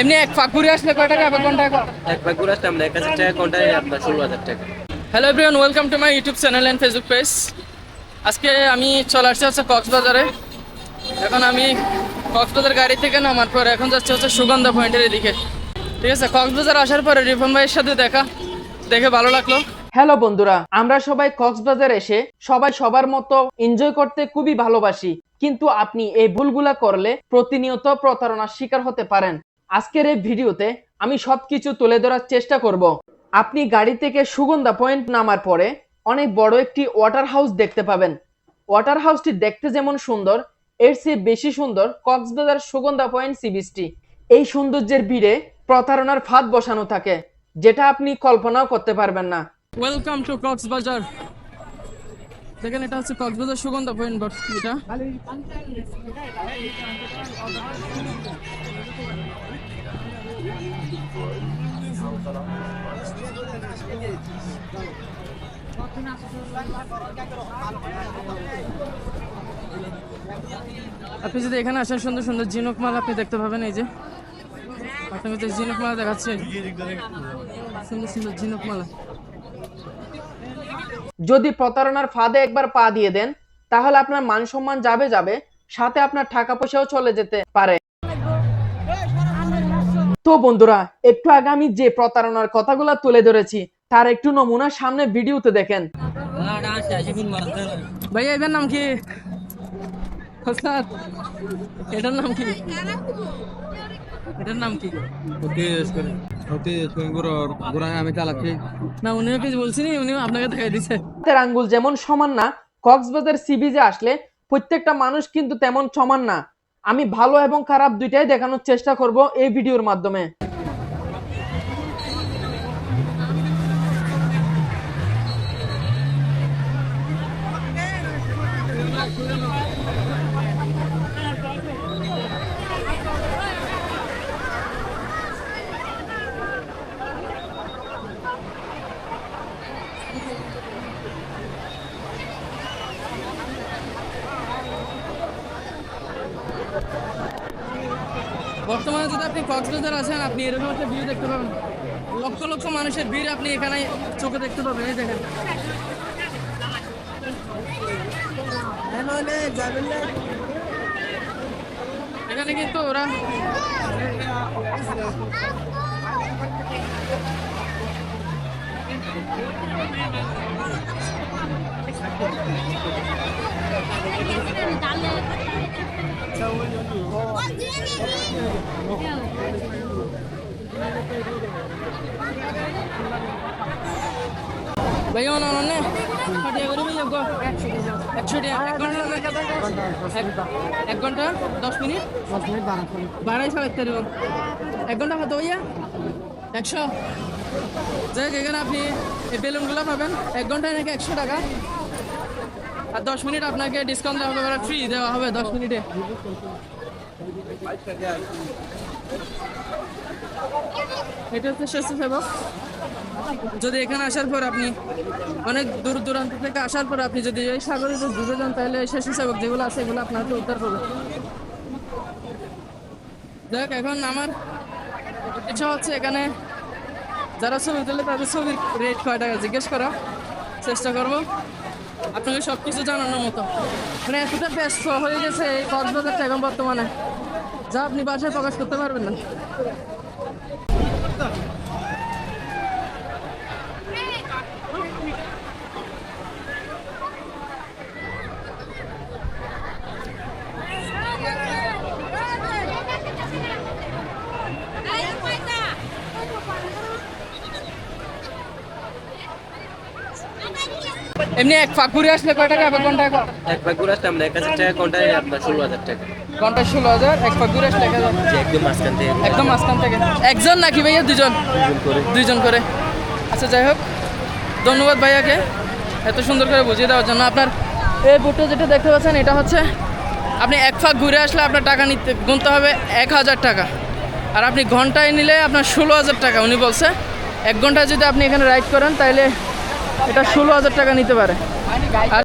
এমনি এক ফাঁক ঘুরে আসলে কয় টাকা এক ঘণ্টা এক পাক ঘুরে আসলাম এক হাজার টাকা ঘন্টায় আপনার ষোলো হাজার টাকা। Hello everyone welcome to my YouTube channel and Facebook page আজকে আমি চলে আসছি হচ্ছে কক্সবাজারে। এখন আমি কক্সবাজার গাড়ি থেকে নামার পর এখন যাচ্ছে হচ্ছে সুগন্ধা পয়েন্টের এদিকে। ঠিক আছে কক্সবাজার আসার পরে রিফন ভাইয়ের সাথে দেখা। দেখে ভালো লাগল। হ্যালো বন্ধুরা আমরা সবাই কক্সবাজার এসে সবাই সবার মতো এনজয় করতে খুবই ভালোবাসি। কিন্তু আপনি এই ভুলগুলা করলে প্রতিনিয়ত প্রতারণার শিকার হতে পারেন। আজকের এই ভিডিওতে আমি সবকিছু তুলে ধরার চেষ্টা করব। আপনি গাড়ি থেকে সুগন্ধা পয়েন্ট নামার পরে অনেক বড় একটি ওয়াটার হাউস দেখতে পাবেন। ওয়াটার হাউসটি দেখতে যেমন সুন্দর, এর চেয়ে বেশি সুন্দর কক্সবাজার সুগন্ধা পয়েন্ট সি বিচটি। এই সৌন্দর্যের ভিড়ে প্রতারণার ফাঁদ বসানো থাকে, যেটা আপনি কল্পনাও করতে পারবেন না। Welcome to Cox's Bazar. দেখেন, এটা হচ্ছে কক্সবাজার সুগন্ধা পয়েন্ট এটা। আপনি যদি এখানে আসেন, সুন্দর সুন্দর ঝিনুক মাল আপনি দেখতে পাবেন, এই যে। আপনাকে যে ঝিনুক মালা দেখাচ্ছে। সুন্দর সুন্দর ঝিনুক মালা। যদি প্রতারণার ফাঁদে একবার পা দিয়ে দেন, তাহলে আপনার মান সম্মান যাবে যাবে, সাথে আপনার টাকা পয়সাও চলে যেতে পারে। তো বন্ধুরা, একটু আগে আমি যে প্রতারণার কথাগুলো তুলে ধরেছি, তার একটু নমুনা সামনে ভিডিওতে দেখেন। ভাইয়া এদের নাম কি? ওস্তাদ, এটার নাম কি? এটার নাম কি? অতি অতি ঘোরায় আমি চালাচ্ছি। না উনিও কিছু বলছিনি উনিও আপনাকে দেখাই দিছে। হাতের আঙ্গুল যেমন সমান না কক্সবাজার সি বিচে আসলে প্রত্যেকটা মানুষ কিন্তু তেমন সমান না। আমি ভালো এবং খারাপ দুইটাই দেখানোর চেষ্টা করব এই ভিডিওর মাধ্যমে। বর্তমানে যদি আপনি কক্সবাজার আছেন, আপনি এরকম একটা ভিউ দেখতে পাবেন। লক্ষ লক্ষ মানুষের ভিড় আপনি এখানে চোখে দেখতে পাবেন, এই দেখেন। এখানে কিন্তু ওরা ভাই অন গো একশো টাকা এক ঘণ্টা এক- এক ঘণ্টা দশ মিনিট বাড়াইশো এক তারিখ এক ঘণ্টা কত ভাইয়া একশো যাই হোক, এখানে আপনি এই বেলুনগুলো পাবেন এক ঘন্টায় নাকি একশো টাকা আর দশ মিনিট আপনাকে ডিসকাউন্ট দেওয়া হবে ফ্রি দেওয়া হবে দশ মিনিটে। এটা হচ্ছে স্বেচ্ছাসেবক যদি এখানে আসার পর আপনি অনেক দূর দূরান্ত থেকে আসার পর আপনি যদি এই সাগরে ডুবে যান, তাহলে এই স্বেচ্ছাসেবক যেগুলো আছে, এগুলো আপনাকে উদ্ধার করবে। দেখ এখন আমার ইচ্ছা হচ্ছে এখানে যারা ছবি তুলে, তাদের ছবির রেট কয় টাকা জিজ্ঞেস করা। চেষ্টা করব। আপনাকে সব কিছু জানানোর মতো। মানে এতটা ব্যস্ত হয়ে গেছে এই কক্সবাজারটা এখন বর্তমানে। যা আপনি বাসায় প্রকাশ করতে পারবেন না। এমনি এক ফাঁক ঘুরে আসলে কয় টাকা এক ঘণ্টা এক পাক ঘুরে আসলাম এক হাজার টাকা ঘন্টায় আপনার ষোলো হাজার টাকা। ঘণ্টা ষোলো হাজার এক আসলে এক হাজার। একদম মাঝখান থেকে একদম মাঝখান থেকে। একজন নাকি ভাইয়া? দুজন। দুজন করে। দুইজন করে। আচ্ছা যাই হোক। ধন্যবাদ ভাইয়াকে এত সুন্দর করে বুঝিয়ে দেওয়ার জন্য। আপনার এই বুটটা যেটা দেখতে পাচ্ছেন এটা হচ্ছে আপনি এক ফাঁক ঘুরে আসলে আপনার টাকা নিতে গুনতে হবে এক হাজার টাকা। আর আপনি ঘন্টায় নিলে আপনার ষোলো হাজার টাকা উনি বলছে। এক ঘন্টায় যদি আপনি এখানে রাইড করেন তাহলে এটা ষোলো হাজার টাকা নিতে পারে। আর